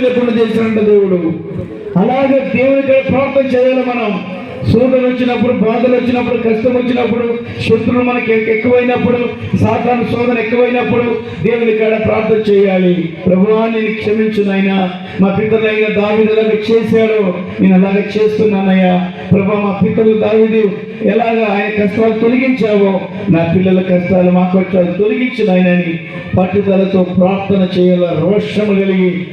లేకుండా చేసినట్టు దేవుడు? అలాగే దేవునికి ప్రార్థన చేయాలి మనం. శోధన వచ్చినప్పుడు బాధలు వచ్చినప్పుడు కష్టం వచ్చినప్పుడు శత్రులు మనకి ఎక్కువైనప్పుడు సాధారణ శోధన ఎక్కువైనప్పుడు దేవుని కాడ ప్రార్థన చేయాలి. ప్రభువా నేను క్షమించునైనా మా పితలైన దావిది ఎలాగ చేశాడో. నేను అలాగే చేస్తున్నానయ్యా. ప్రభా మా పితలు దావిది ఎలాగ ఆయన కష్టాలు తొలగించావో నా పిల్లల కష్టాలు మా కష్టాలు తొలగించినాయనని పట్టుదలతో ప్రార్థన చేయాల? రోషము కలిగి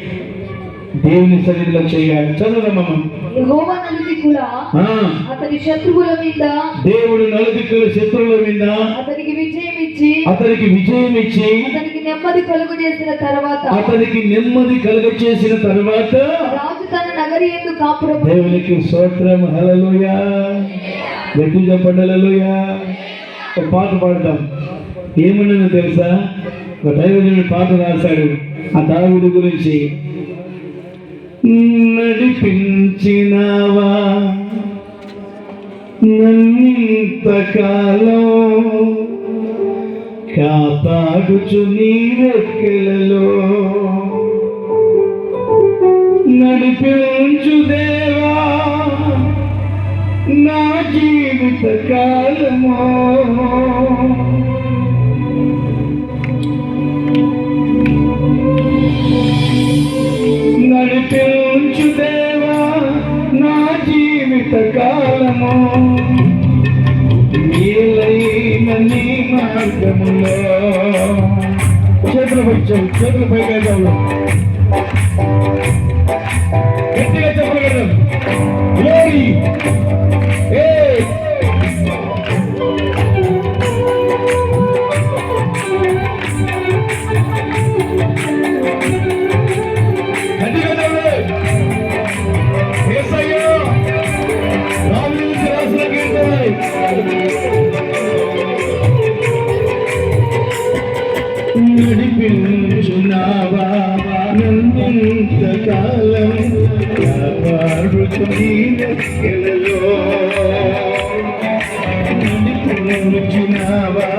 దేవుని సన్నిధిలో చేయాలి. చదువురమ్మ యెహోవా అతని శత్రువుల మీద? దేవుడు నలుదిక్కుల శత్రువుల మీద అతనికి విజయం ఇచ్చి అతనికి విజయం ఇచ్చి అతనికి నెమ్మది కలుగు చేసిన తర్వాత అతనికి నెమ్మది కలుగ చేసిన తర్వాత రాజు తన నగరి ఎందు కాపురం దేవునికి స్తోత్రం. హల్లెలూయా. గట్టి చెప్పండి హల్లెలూయా. ఒక పాట పాడతాం ఏమన్నదో తెలుసా? ఒక దైవజనుడు పాట రాశాడు. ఆ దావిడి గురించి నడిపించినావా? నన్నింతకాలం కాపాడుచు నీరెక్కలలో నడిపించు దేవా నా జీవిత కాలమో. చేతులు పై చేతులు పై వేద్దాము నడిపించునావా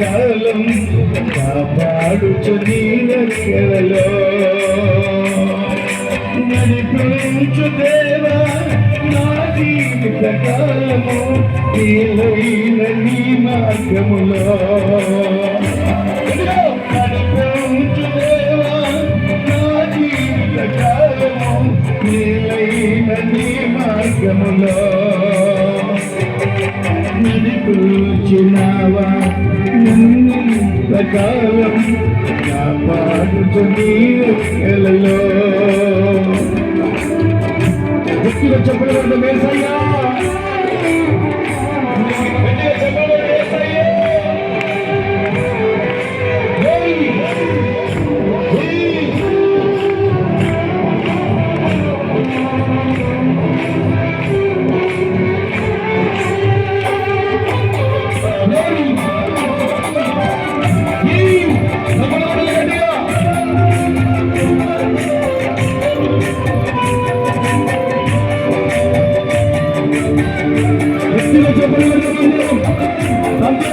కాలం కాపాడుచు నెక్కెలలో నడిపించు దేవా నా జీవిత కాలము నీలైన నీ మార్గములో. నడిపించినావా కాలం కాపాడుచు నీలో గట్టిగా చెప్పడం మేసయ్యా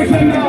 సంతోషంగా మీ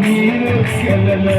మీరు కెలలో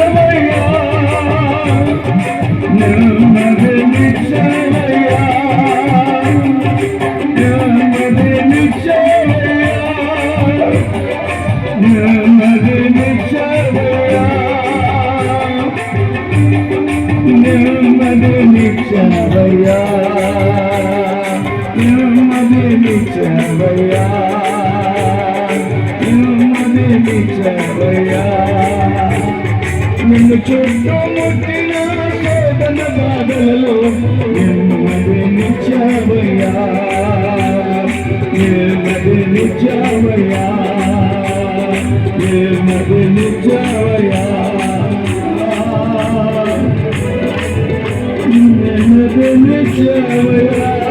నెమ్మదిని చెవయ్యా నెమ్మదిని చెవయ్యా నిన్ను చుట్టుముట్టిన శోధన బాధలలో నెమ్మదిని చెవయ్యా నెమ్మదిని చెవయ్యా నెమ్మదిని చెవయ్యా నెమ్మదిని చెవయ్యా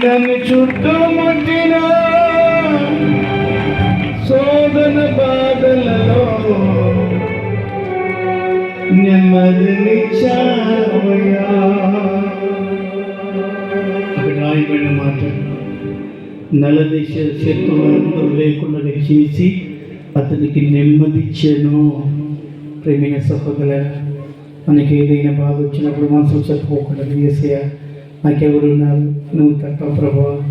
തൻ ചുട്ടുമുട്ടിന శోధన బాధలలో నెమ్మదినిచ్చావయ్యా ఆయన మాట నలదేశ శత్రువులు లేకుండా రక్షించి అతనికి నెమ్మదిచ్చాను ప్రేమిన సహోదర మనకి ఏదైనా బాధ వచ్చినప్పుడు మనసు చెప్పుకోకుండా చేసేయాలి నాకెవరున్నారు నువ్వు తప్ప ప్రభా.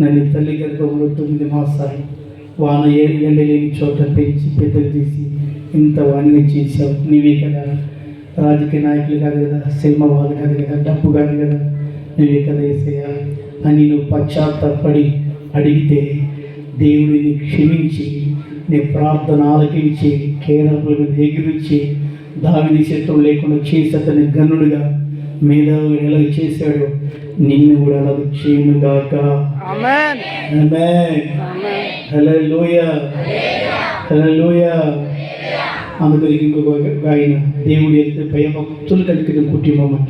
నన్ను తల్లి గర్భంలో తొమ్మిది మాసాలు వాన ఏ- ఎండలేని చోట పెంచి పెద్దలు తీసి ఇంత వాణిగా చేశావు. నీవే కదా. రాజకీయ నాయకులు కాదు కదా. సినిమా వాళ్ళు కాదు కదా. డబ్బు కాదు కదా. నువ్వే కదా వేసేయా అని నువ్వు పశ్చాత్తపడి అడిగితే దేవుడిని క్షమించి నీ ప్రార్థన ఆలకించి కేరళ మీద ఎగిరించి దావిని శత్రువు లేకుండా చేసి అతని గనుడుగా మేధావి ఎలాగ చేశాడు. నిన్ను కూడా అలాగ చేయనుగాక హల్లెలూయా. హల్లెలూయా. అందుకని ఇంకొక ఆయన దేవుడు ఎంత భయభక్తులు కలిగిన కుటుంబం అంట.